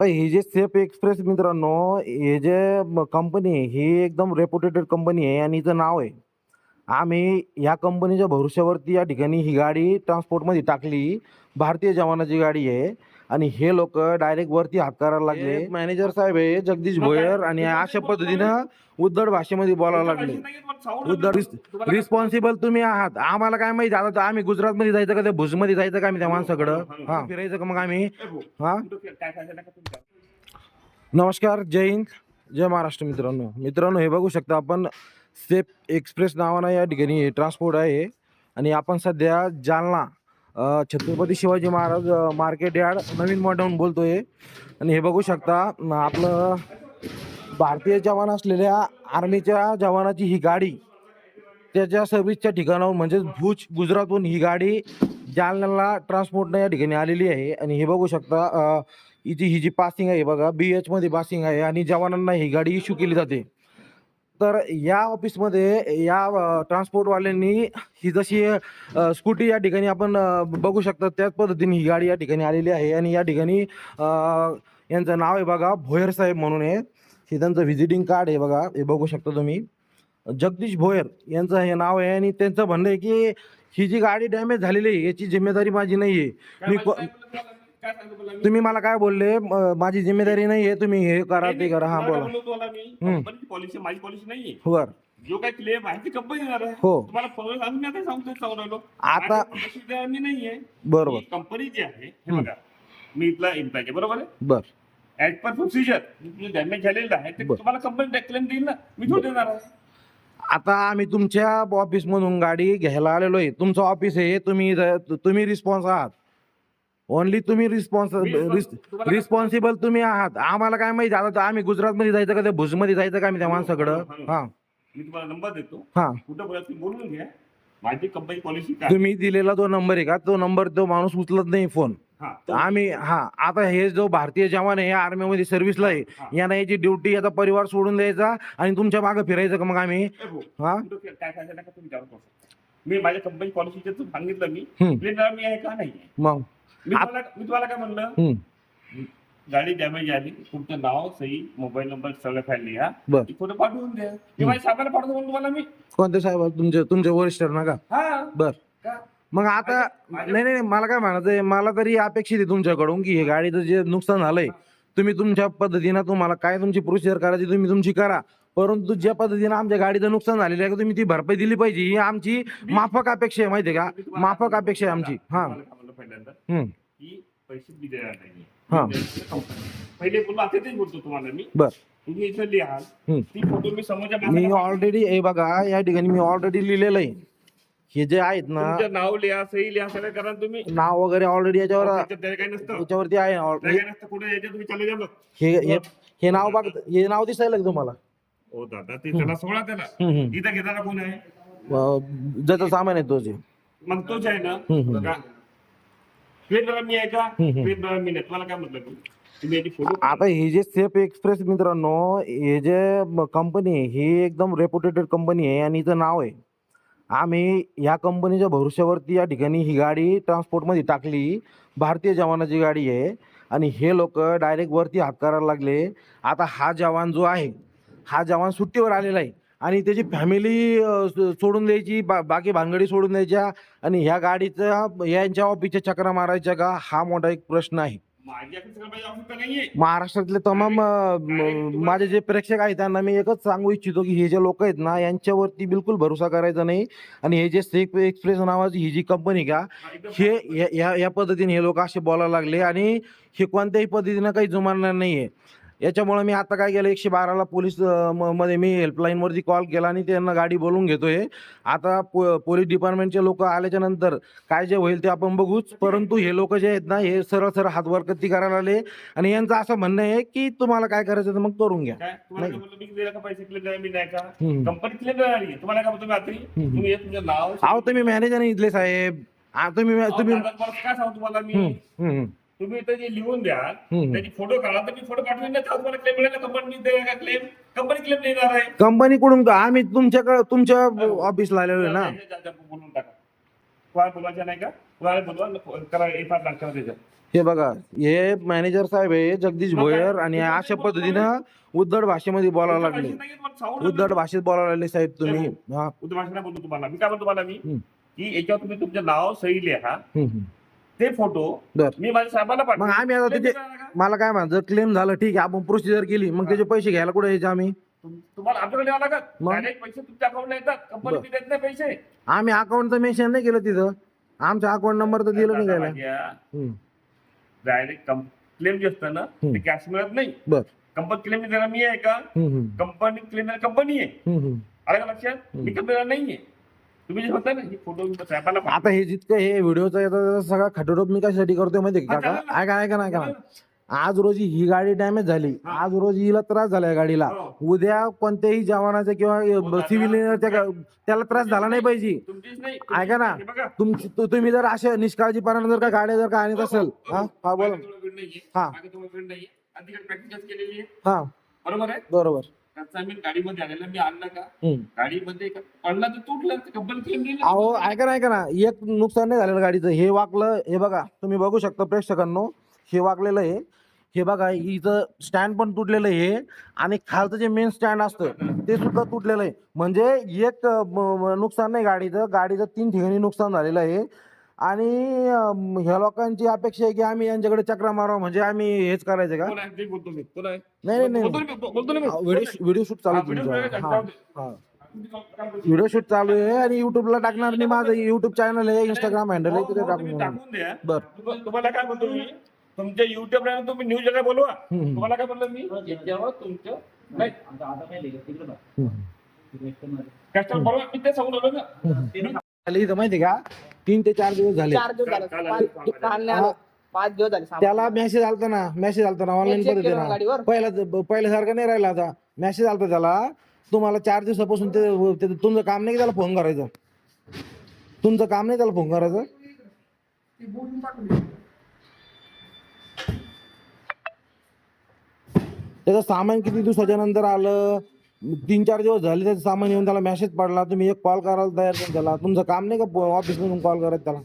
हे ही जे safe express मित्रांनो हे जे कंपनी आहे ही एकदम रेप्युटेटेड कंपनी आहे आणि हिचं नाव आहे. आम्ही या कंपनीच्या भरोश्यावरती या ठिकाणी ही गाडी ट्रान्सपोर्टमध्ये टाकली. भारतीय जवानाची गाडी आहे. आणि हे लोक डायरेक्ट वरती हात करायला लागले. मॅनेजर साहेब आहे जगदीश भोयर आणि अशा पद्धतीनं उद्धट भाषेमध्ये बोलायला लागले. उद्धट रिस्पॉन्सिबल तुम्ही आहात. आम्हाला काय माहिती? आता आम्ही गुजरातमध्ये जायचं का? त्या भुजमध्ये जायचं का आम्ही त्या माणसाकडं? हा फिरायचं का मग आम्ही? हा? नमस्कार जय हिंद जय महाराष्ट्र मित्रांनो. मित्रांनो हे बघू शकता आपण सेफ एक्सप्रेस नावानं या ठिकाणी हे ट्रान्सपोर्ट आहे. आणि आपण सध्या जालना छत्रपती शिवाजी महाराज मार्केट यार्ड नवीन मोठ्याहून बोलतोय. आणि हे बघू शकता आपलं भारतीय जवान असलेल्या आर्मीच्या जवानाची ही गाडी त्याच्या सर्व्हिसच्या ठिकाणाहून म्हणजेच भुज गुजरातहून ही गाडी जालन्याला ट्रान्सपोर्टनं या ठिकाणी आलेली आहे. आणि हे बघू शकता अ, हिची ही जी पासिंग आहे बघा बी एचमध्ये पासिंग आहे आणि जवानांना ही गाडी इश्यू केली जाते. तर या ऑफिसमध्ये या ट्रान्सपोर्टवाल्यांनी ही जशी स्कूटी या ठिकाणी आपण बघू शकता त्याच पद्धतीने ही गाडी या ठिकाणी आलेली आहे. आणि या ठिकाणी यांचं नाव आहे बघा भोयर साहेब म्हणून आहे हे त्यांचं व्हिजिटिंग कार्ड आहे बघा हे बघू शकता तुम्ही. जगदीश भोयर यांचं हे नाव आहे आणि त्यांचं म्हणणं आहे की ही जी गाडी डॅमेज झालेली आहे याची जिम्मेदारी माझी नाही आहे मी तुम्ही मला काय बोलले? म- माझी जिम्मेदारी नाही आहे तुम्ही हे करा ते करा. हा बोला. पॉलिसी माझी पॉलिसी नाहीये. बर जो काही क्लेम आहे ती कंपनी देणार आहे. हो. तुम्हाला सांगून मी आता सांगतो सांगून राहिलो आता- मी नाहीये. बरोबर. कंपनी जी आहे हे बघा. मी इथला एम्प्लॉय आहे बरोबर आहे? बर. ऍज पर प्रोसिजर डॅमेज झालेलं आहे ते बरं. तुम्हाला कंपनी क्लेम देईल ना. मी थोडी देणार आहे. आता आम्ही तुमच्या ऑफिसमधून गाडी घ्यायला आलेलो आहे. तुमचं ऑफिस आहे तुम्ही तुम्ही रिस्पॉन्स आहात. ओनली तुम्ही रिस्पॉन्स मी response- तुम्हाला- रिस्पॉन्सिबल तुम्ही आहात. आम्हाला काय माहिती? आता आम्ही गुजरातमध्ये जायचं का? त्या भुजमध्ये जायचं का? आम्ही त्या माणसाकडं? हा मी तुम्हाला नंबर देतो. हा. कुठं बोलून घ्या. माझी कंपनी पॉलिसी तुम्ही दिलेला तो नंबर आहे का? तो नंबर तो माणूस उचलत नाही फोन हा. आम्ही हा. आता हे जो भारतीय जवान आहे आर्मीमध्ये सर्व्हिसला आहे. हा. यांना याची ड्युटी याचा परिवार सोडून द्यायचा आणि तुमच्या मागे फिरायचं का मग आम्ही? हा? करू. मी माझ्या कंपनी पॉलिसीचं सांगितलं मी. मी आहे का? नाही मग? मी तुम्हाला मी तुम्हाला काय म्हणलं? हम्म. गाडी डॅमेज आली तुमचं नाव सही. मोबाईल नंबर सगळं फाईल लिहा. बर. ती फोटो पाठवून द्या. मी माझ्या साहेबाला पाठवतो म्हणून तुम्हाला मी. कोणते साहेब तुमचे तुमचे वरिष्ठ ना का? हा. बर. का? मग आता माझ्या- नाही नाही नाही, मला काय म्हणायचंय मला तरी अपेक्षित आहे तुमच्याकडून की हे गाडीचं जे नुकसान झालंय तुम्ही तुमच्या पद्धतीनं तुम्हाला काय तुमची प्रोसिजर करायची तुम्ही तुमची करा. परंतु ज्या पद्धतीनं आमच्या गाडीचं नुकसान झालेलं आहे तुम्ही ती भरपाई दिली पाहिजे. ही आमची माफक अपेक्षा आहे माहितीये का? माफक काय अपेक्षा आहे? आमची. हा तुम्हाला काय पहिल्यांदा की पैसे मी देणार नाही हा. पहिले बोललो आता तेच बोलतो तुम्हाला मी. बर. तुम्ही इथं लिहा. हम्म. ती फोटो मी समोरच्या मी ऑलरेडी हे बघा या ठिकाणी मी ऑलरेडी लिहिलेलं आहे. हे जे आहेत ना नाव लिहा सही लिहा सगळं करा तुम्ही. नाव वगैरे ऑलरेडी याच्यावर नसतं. याच्यावरती आहे हे हे हे नाव बघ हे नाव दिसायला तुम्हाला. हो दादा ते त्याला सोडा त्याला. इथं घेताना कोण आहे? ज्याचं सामान आहे तोच. मग तोच आहे ना हम्म, हम्म. का ट्रेन ड्रायव्हर मी आहे का मी नाही. तुम्हाला काय म्हटलं आता ही जे सेफ एक्सप्रेस मित्रांनो हे जे कंपनी आहे ही एकदम रेप्युटेटेड कंपनी आहे आणि हिचं नाव आहे. आम्ही या कंपनीच्या भरोश्यावरती या ठिकाणी ही गाडी ट्रान्सपोर्टमध्ये टाकली. भारतीय जवानाची गाडी आहे. आणि हे लोक डायरेक्ट वरती हात करायला लागले. आता हा जवान जो आहे हा जवान सुट्टीवर आलेला आहे. आणि त्याची फॅमिली सोडून द्यायची बा बाकी भानगडी सोडून द्यायच्या आणि ह्या गाडीचा यांच्या ऑफिसच्या चक्रा मारायच्या का? हा मोठा एक प्रश्न आहे. नाहीये. महाराष्ट्रातले तमाम माझे जे प्रेक्षक आहेत त्यांना मी एकच सांगू इच्छितो की हे जे लोक आहेत ना यांच्यावरती बिलकुल भरोसा करायचा नाही. आणि हे जे सेफ एक्सप्रेस नावाची ही जी कंपनी का हा, या- या पद्धतीने हे लोक असे बोलायला लागले आणि हे कोणत्याही पद्धतीनं काही जुमानणार नाही आहे याच्यामुळे मी आता काय केलं एकशे बाराला पोलीसमध्ये मी हेल्पलाईनवरती कॉल केला आणि त्यांना गाडी बोलवून घेतोय. आता पो पोलीस डिपार्टमेंटचे लोक आल्याच्यानंतर काय जे होईल ते आपण बघूच. परंतु हे लोक जे आहेत ना हे सरळ सरळ हातवरकती करायला आले. आणि यांचं असं म्हणणं आहे की तुम्हाला काय करायचं तर मग करून घ्या. हे अहो तुम्ही मॅनेजर इथले साहेब. तुम्ही तुम्ही काय सांगू तुम्हाला मी? तुम्ही इथं जे लिहून द्या हम्म. त्याची फोटो काढा तर मी फोटो पाठवून तेव्हा तुम्हाला क्लेम मिळेल कंपनी का क्लेम कंपनी क्लेम देणार आहे. कंपनीकडून का? आम्ही तुमच्याकडे तुमच्या ऑफिसला आलेलो आहे ना. बोलून टाका. कोणाला बोलवायचं नाही का? कोणाला बोलवा करा एफ आर दाखवा त्याच्यात हे बघा हे मॅनेजर साहेब आहे जगदीश भोयर आणि अशा पद्धतीनं उद्धट भाषेमध्ये बोलायला लागले. उद्धट भाषेत बोलायला लागले साहेब तुम्ही. हा उद्धट भाषा नाही बोलतो तुम्हाला. मी काय बोलतो तुम्हाला मी. की याच्यावर तुम्ही तुमचं नाव सही लिहा. ते फोटो बर. मी माझ्या साहेबांना मग आम्ही आता Claim तिथे. मला काय म्हणायचं क्लेम झालं ठीक आहे. आपण प्रोसिजर केली. मग त्याचे पैसे घ्यायला कुठे यायचे आम्ही? तुम- तुम्हाला आमच्याकडे यावं लागत मग? डायरेक्ट पैसे तुमच्या अकाउंटला येतात. कंपनी बर. देत नाही पैसे. आम्ही अकाउंटचं मेन्शन नाही केलं तिथं. आमचा अकाउंट नंबर तर दिलं नाही त्याला. हम्म. डायरेक्ट क्लेम जे असतं ना हम्म. ते कॅश मिळत नाही. बर. कंपनी क्लेम देणार मी आहे का? हम्म, हम्म. कंपनी क्लेम कंपनी आहे. हम्म, हम्म. आलं का लक्षात? मी कंपनी नाहीये. तुम्ही जे म्हणता ना ही फोटो पाठवा. आता हे जितकं हे व्हिडिओचा येतात सगळा खटोटोप मी कशासाठी करतोय माहिती हा, का काका ना. ऐका ऐका ना ऐका ना आज रोजी ही गाडी डॅमेज झाली हा. आज रोजी हिला त्रास झाला या गाडीला हो. उद्या कोणत्याही जवानाचा किंवा दादा. सिव्हिल त्याला त्रास झाला नाही पाहिजे तुमचीच नाही ऐका ना. हे बघा तुमची तु- तुम्ही जर अशा निष्काळजीपणाने जर का गाड्या जर का आणत असेल हा हा बोला. हा. मागे तुम्हाला वेळ नाहीये. आणि तिकडे practice केलेली आहे हा बरोबर आहे बरोबर त्याचा मी गाडीमध्ये आलेला मी आणला का? हम्म. गाडीमध्ये का- पडला तर तुटला कंपनी क्लेम दिली अहो ऐका ना ऐका ना. एक नुकसान नाही झालेलं गाडीचं. हे वाकलं हे बघा तुम्ही बघू शकता प्रेक्षकांनो. हे वाकलेलं आहे. हे बघा इथं स्टँड पण तुटलेलं आहे. आणि खालचं जे मेन स्टँड असतं ते सुद्धा तुटलेलं आहे. म्हणजे एक अं, म- म- नुकसान नाही गाडीचं. गाडीचं तीन ठिकाणी नुकसान झालेलं आहे. आणि ह्या लोकांची अपेक्षा आहे की आम्ही यांच्याकडे चक्रा मारावं म्हणजे आम्ही हेच करायचं का? बोलतो मी नाही नाही नाही. व्हिडिओ शूट चालू हा, तुमचा. हा हा? व्हिडिओ शूट चालू आहे आणि युट्यूबला टाकणार मी माझं. युट्यूब चॅनल आहे इंस्टाग्राम हँडल आहे हो, तिथे हो, टाकून बर. तुम्हा- तुम्हाला काय म्हणतो मी? तुमच्या युट्यूब ला तुम्ही न्यूज बोलवा. तुम्हाला काय म्हणलं मी? तुमचं नाही. कस्टमर बोलवा मी ते सांगून आलो ना. माहिती का? तीन ते चार दिवस झाले. चार दिवस झाले. काल- पाच- काल- काल नाही आलो. पाच दिवस झाले सामान. त्याला मेसेज आलता ना मेसेज आलता ना ऑनलाईन check केलं ना पद्धतीनं गाडीवर. पहिला पहिल्यासारखं नाही राहिला आता. मेसेज आलता त्याला तुम्हाला चार दिवसापासून ते ते- तुमचं काम नाही की त्याला फोन करायचं? तुमचं काम नाही त्याला फोन करायचं? त्याचं सामान किती दिवसाच्या नंतर आलं? तीन चार दिवस झाले त्याचं सामान येऊन त्याला मेसेज पडला. तुम्ही एक कॉल करायला तयार नाही त्याला तुमचं काम नाही का ऑफिस मधून कॉल करत त्याला?